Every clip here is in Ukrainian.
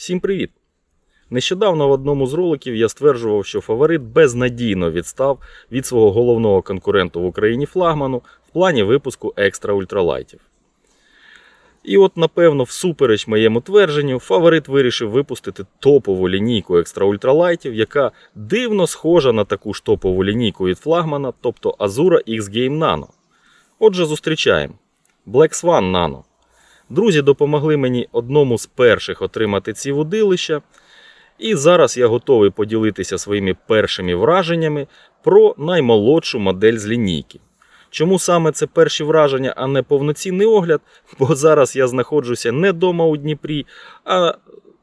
Всім привіт! Нещодавно в одному з роликів я стверджував, що фаворит безнадійно відстав від свого головного конкуренту в Україні флагману в плані випуску екстра ультралайтів. І от, напевно, всупереч моєму твердженню, фаворит вирішив випустити топову лінійку екстра ультралайтів, яка дивно схожа на таку ж топову лінійку від флагмана, тобто Azura X Game Nano. Отже, зустрічаємо Black Swan Nano. Друзі допомогли мені одному з перших отримати ці водилища. І зараз я готовий поділитися своїми першими враженнями про наймолодшу модель з лінійки. Чому саме це перші враження, а не повноцінний огляд? Бо зараз я знаходжуся не дома у Дніпрі, а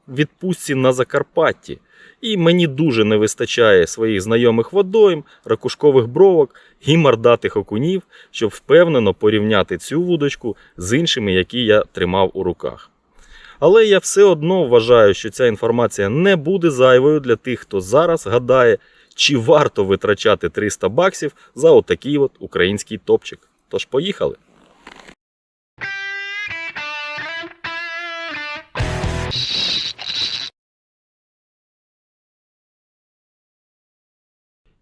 відпустці на Закарпатті. І мені дуже не вистачає своїх знайомих водойм, ракушкових бровок і мордатих окунів, щоб впевнено порівняти цю вудочку з іншими, які я тримав у руках. Але я все одно вважаю, що ця інформація не буде зайвою для тих, хто зараз гадає, чи варто витрачати 300 баксів за отакий от український топчик. Тож поїхали.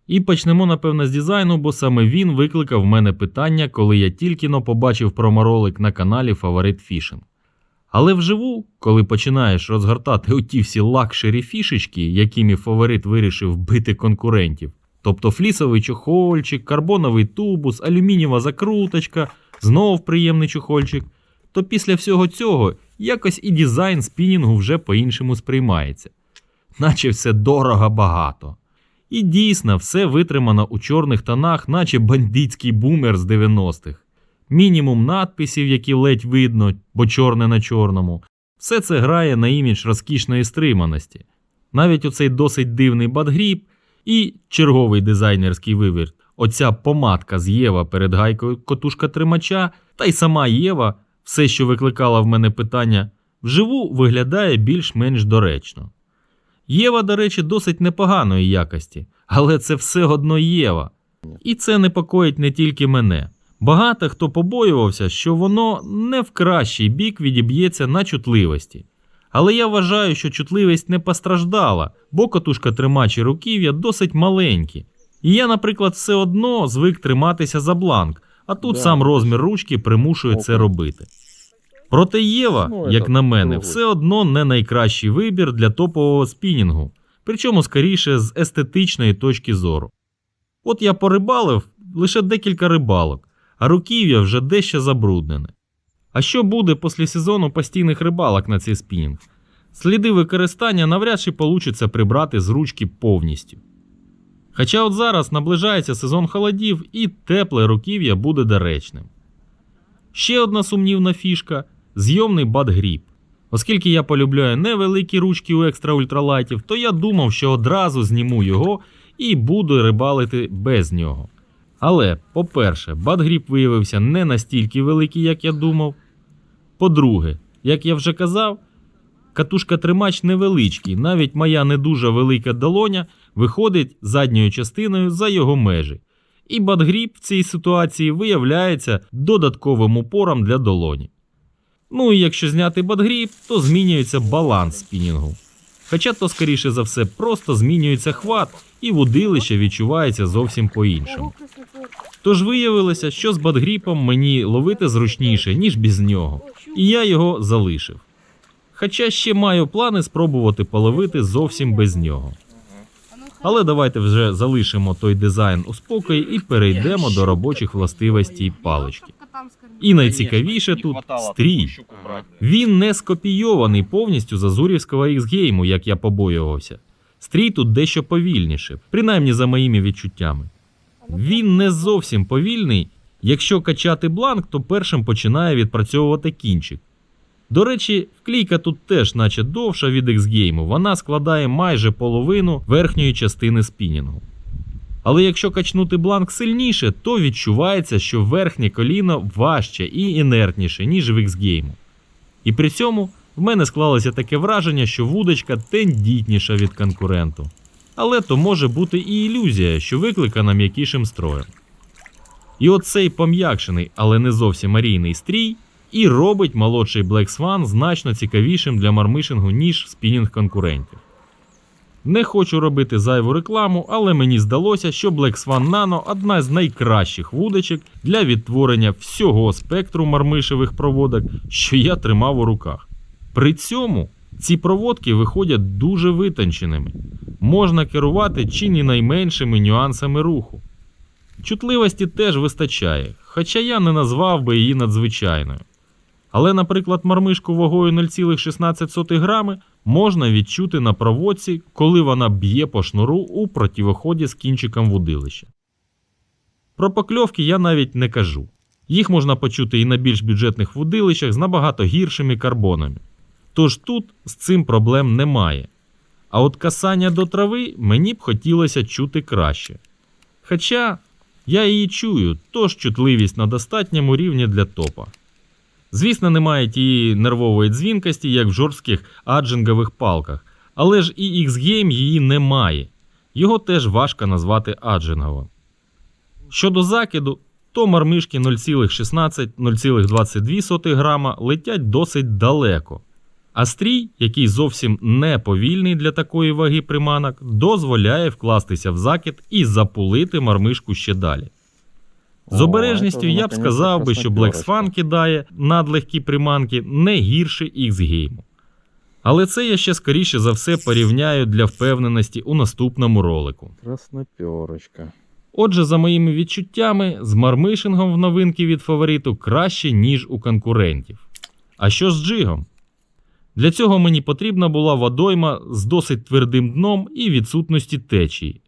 І почнемо, напевно, з дизайну, бо саме він викликав в мене питання, коли я тільки но побачив проморолик на каналі Фаворит Фішинг. Але вживу, коли починаєш розгортати оті всі лакшері фішечки, якими фаворит вирішив бити конкурентів, тобто флісовий чохольчик, карбоновий тубус, алюмінієва закруточка, знов приємний чохольчик, то після всього цього якось і дизайн спінінгу вже по-іншому сприймається. Наче все дорого багато. І дійсно все витримано у чорних тонах, наче бандитський бумер з 90-х. Мінімум надписів, які ледь видно, бо чорне на чорному. Все це грає на імідж розкішної стриманості. Навіть оцей досить дивний бадгріб і черговий дизайнерський вивір. Оця помадка з Єва перед гайкою котушка тримача, та й сама Єва, все, що викликало в мене питання, вживу виглядає більш-менш доречно. Єва, до речі, досить непоганої якості, але це все одно Єва. І це непокоїть не тільки мене. Багато хто побоювався, що воно не в кращий бік відіб'ється на чутливості. Але я вважаю, що чутливість не постраждала, бо котушка тримачі руків'я досить маленькі. І я, наприклад, все одно звик триматися за бланк, а тут Да. сам розмір ручки примушує це робити. Проте Єва, Ну, як на мене, все одно не найкращий вибір для топового спінінгу, причому скоріше з естетичної точки зору. От я порибалив лише декілька рибалок, а руків'я вже дещо забруднене. А що буде після сезону постійних рибалок на цей спінінг? Сліди використання навряд чи получиться прибрати з ручки повністю. Хоча от зараз наближається сезон холодів і тепле руків'я буде доречним. Ще одна сумнівна фішка зйомний бат-гріб. Оскільки я полюбляю невеликі ручки у екстра ультралайтів, то я думав, що одразу зніму його і буду рибалити без нього. Але, по-перше, бат-гріб виявився не настільки великий, як я думав. По-друге, як я вже казав, катушка тримач невеличкий, навіть моя не дуже велика долоня виходить задньою частиною за його межі. І бат-гріб в цій ситуації виявляється додатковим упором для долоні. Ну і якщо зняти бадгріб, то змінюється баланс спінінгу. Хоча то, скоріше за все, просто змінюється хват, і вудилище відчувається зовсім по-іншому. Тож виявилося, що з бадгріпом мені ловити зручніше, ніж без нього, і я його залишив. Хоча ще маю плани спробувати половити зовсім без нього. Але давайте вже залишимо той дизайн у спокої і перейдемо до робочих властивостей палички. І найцікавіше тут стрій. Він не скопійований повністю з Азурівського X-гейму, як я побоювався. Стрій тут дещо повільніше, принаймні за моїми відчуттями. Він не зовсім повільний. Якщо качати бланк, то першим починає відпрацьовувати кінчик. До речі, вклійка тут теж, наче довша від X-гейму, вона складає майже половину верхньої частини спінінгу. Але якщо качнути бланк сильніше, то відчувається, що верхнє коліно важче і інертніше, ніж в X-гейму. І при цьому в мене склалося таке враження, що вудочка тендітніша від конкуренту. Але то може бути і ілюзія, що викликана м'якішим строєм. І оцей пом'якшений, але не зовсім арійний стрій і робить молодший Black Swan значно цікавішим для мармишингу, ніж спінінг конкурентів. Не хочу робити зайву рекламу, але мені здалося, що Black Swan Nano одна з найкращих вудочок для відтворення всього спектру мармишевих проводок, що я тримав у руках. При цьому ці проводки виходять дуже витонченими, можна керувати чи не найменшими нюансами руху. Чутливості теж вистачає, хоча я не назвав би її надзвичайною. Але, наприклад, мармишку вагою 0,16 грами можна відчути на проводці, коли вона б'є по шнуру у противоході з кінчиком вудилища. Про покльовки я навіть не кажу. Їх можна почути і на більш бюджетних вудилищах з набагато гіршими карбонами. Тож тут з цим проблем немає. А от касання до трави мені б хотілося чути краще. Хоча я її чую, тож чутливість на достатньому рівні для топа. Звісно, немає тієї нервової дзвінкості, як в жорстких аджингових палках, але ж і X-Game її немає. Його теж важко назвати аджинговим. Щодо закиду, то мармишки 0,16-0,22 грама летять досить далеко. А стрій, який зовсім не повільний для такої ваги приманок, дозволяє вкластися в закид і запулити мармишку ще далі. З обережністю я б сказав би, що Black. Swan кидає надлегкі приманки не гірше X-Game. Але це я ще скоріше за все порівняю для впевненості у наступному ролику. Красноперочка. Отже, за моїми відчуттями, з мармишингом в новинки від фавориту краще, ніж у конкурентів. А що з джигом? Для цього мені потрібна була водойма з досить твердим дном і відсутності течії.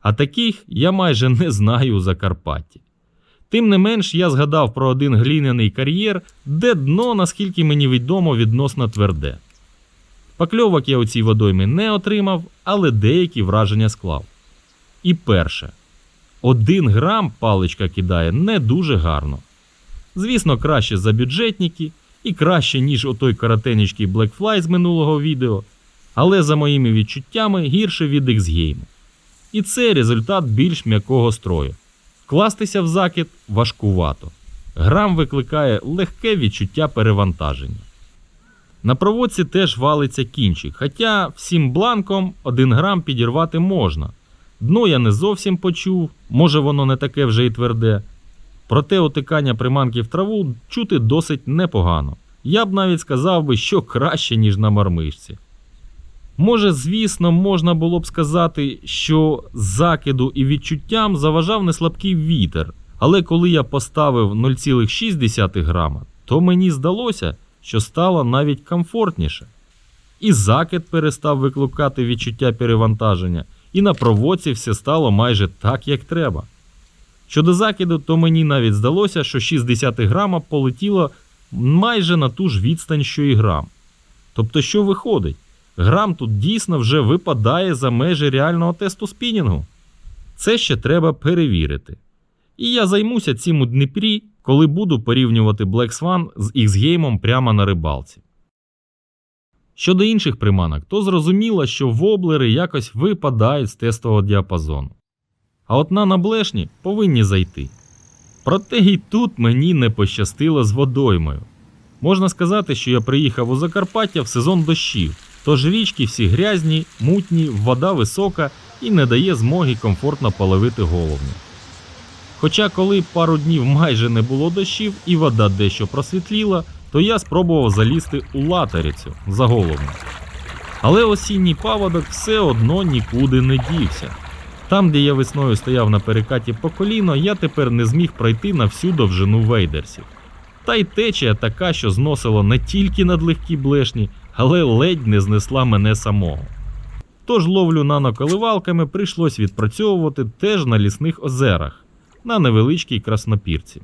А таких я майже не знаю у Закарпатті. Тим не менш, я згадав про один глиняний кар'єр, де дно, наскільки мені відомо, відносно тверде. Покльовок я у цій водоймі не отримав, але деякі враження склав. І перше. Один грам паличка кидає не дуже гарно. Звісно, краще за бюджетники і краще, ніж отой коротенечкий Blackfly з минулого відео, але за моїми відчуттями гірше від X-Game. І це результат більш м'якого строю. Вкластися в закид важкувато. Грам викликає легке відчуття перевантаження. На проводці теж валиться кінчик, хоча всім бланком 1 грам підірвати можна. Дно я не зовсім почув, може воно не таке вже й тверде. Проте отикання приманки в траву чути досить непогано. Я б навіть сказав би, що краще, ніж на мармишці. Може, звісно, можна було б сказати, що закиду і відчуттям заважав неслабкий вітер, але коли я поставив 0,6 грама, то мені здалося, що стало навіть комфортніше. І закид перестав викликати відчуття перевантаження, і на проводці все стало майже так, як треба. Щодо закиду, то мені навіть здалося, що 60 грама полетіло майже на ту ж відстань, що і грам. Тобто, що виходить? Грам тут дійсно вже випадає за межі реального тесту спінінгу. Це ще треба перевірити. І я займуся цим у Дніпрі, коли буду порівнювати Black Swan з X-Game прямо на рибалці. Щодо інших приманок, то зрозуміло, що воблери якось випадають з тестового діапазону. А от на наблешні повинні зайти. Проте і тут мені не пощастило з водоймою. Можна сказати, що я приїхав у Закарпаття в сезон дощів, тож річки всі грязні, мутні, вода висока і не дає змоги комфортно половити головню. Хоча, коли пару днів майже не було дощів і вода дещо просвітліла, то я спробував залізти у латерицю за головню. Але осінній паводок все одно нікуди не дівся. Там, де я весною стояв на перекаті по коліно, я тепер не зміг пройти на всю довжину вейдерсів. Та й течія така, що зносило не тільки надлегкі блешні, але ледь не знесла мене самого. Тож ловлю наноколивалками прийшлось відпрацьовувати теж на лісних озерах, на невеличкій краснопірці.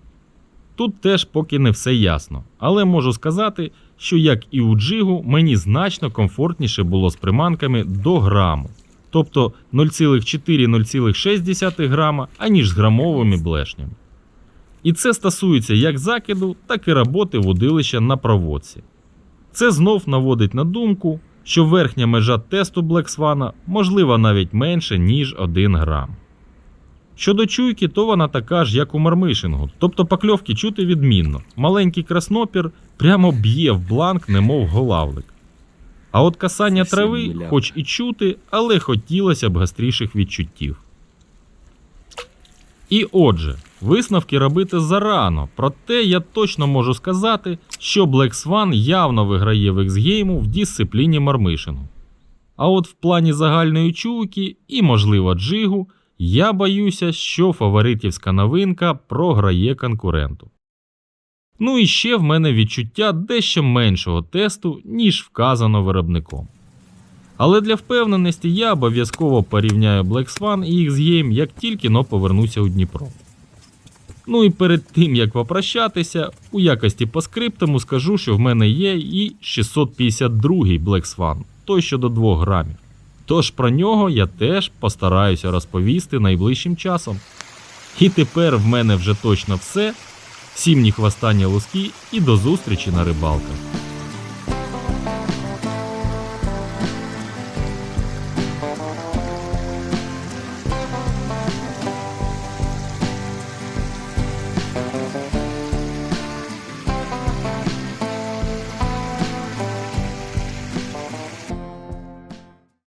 Тут теж поки не все ясно, але можу сказати, що як і у джигу, мені значно комфортніше було з приманками до граму, тобто 0,4-0,6 грама, аніж з грамовими блешнями. І це стосується як закиду, так і роботи водилища на проводці. Це знов наводить на думку, що верхня межа тесту Black Swan можлива навіть менше, ніж 1 грам. Щодо чуйки, то вона така ж, як у мармишингу, тобто покльовки чути відмінно. Маленький краснопір прямо б'є в бланк, немов голавлик. А от касання трави, хоч і чути, але хотілося б гостріших відчуттів. І отже, висновки робити зарано, проте я точно можу сказати, що Black Swan явно виграє в X-гейму в дисципліні мармишингу. А от в плані загальної чуйки і, можливо, джигу, я боюся, що фаворитівська новинка програє конкуренту. Ну і ще в мене відчуття дещо меншого тесту, ніж вказано виробником. Але для впевненості я обов'язково порівняю Black Swan і X-Game, як тільки но повернуся у Дніпро. Ну і перед тим як попрощатися, у якості по скриптому скажу, що в мене є і 652-й Black Swan, той що до 2 грамів. Тож про нього я теж постараюся розповісти найближчим часом. І тепер в мене вже точно все. Всім ні хвостання луски і до зустрічі на рибалках.